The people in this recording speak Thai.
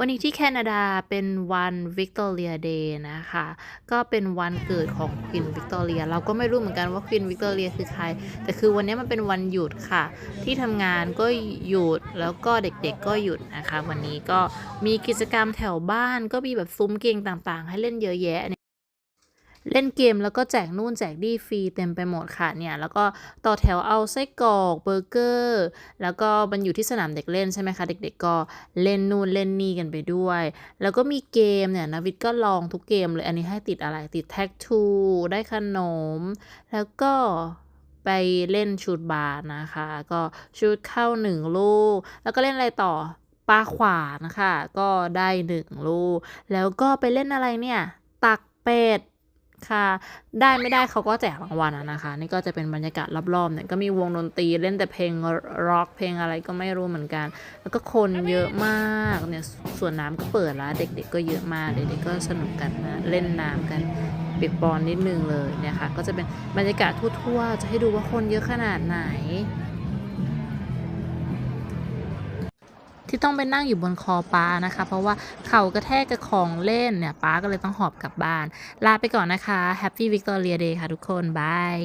วันนี้ที่แคนาดาเป็นวันวิกตอเรียเดย์นะคะ ก็เป็นวันเกิดของควีนวิกตอเรีย เราก็ไม่รู้เหมือนกันว่าควีนวิกตอเรียคือใคร แต่คือวันนี้มันเป็นวันหยุดค่ะ ที่ทำงานก็หยุดแล้วก็เด็กๆก็หยุดนะคะ วันนี้ก็มีกิจกรรมแถวบ้านก็มีแบบซุ้มเกมต่างๆ ให้เล่นเยอะแยะ เล่นเกมแล้วก็แจกนู่นแจกนี่ฟรีเต็มไปหมดค่ะเนี่ยแล้วก็ต่อแถวเอาไส้กรอกเบอร์เกอร์แล้วก็มันอยู่ที่สนามเด็กเล่นใช่ไหมคะเด็ก ๆ ก็เล่นนู่นเล่นนี่กันไปด้วย แล้วก็มีเกมเนี่ยนวิทก็ลองทุกเกมเลยอันนี้ให้ติดอะไรติดแท็กทูได้ขนม แล้วก็ไปเล่นชุดบาสนะคะ ก็ชุดเข้าหนึ่งลูก แล้วก็เล่นอะไรต่อปลาขวานค่ะ ก็ได้หนึ่งลูก แล้วก็ไปเล่นอะไรเนี่ย ตักเป็ด ค่ะได้ไม่ได้เขาก็แจกรางวัลนะคะ นี่ก็จะเป็นบรรยากาศรอบๆเนี่ยก็มีวงดนตรีเล่นแต่เพลงร็อกเพลงอะไรก็ไม่รู้เหมือนกัน แล้วก็คนเยอะมากเนี่ยส่วนน้ำก็เปิดแล้วเด็กๆ ก็เยอะมากเด็กๆก็สนุกกันนะเล่นน้ำกันเปียกปอนนิดนึงเลยเนี่ยค่ะก็จะเป็นบรรยากาศทั่วๆ จะให้ดูว่าคนเยอะขนาดไหน ที่ต้องไปนั่งอยู่บนคอป้านะคะ เพราะว่าเข่ากระแทกกับของเล่นเนี่ยป้าก็เลยต้องหอบกลับบ้าน ลาไปก่อนนะคะ Happy Victoria Day ค่ะทุกคนบาย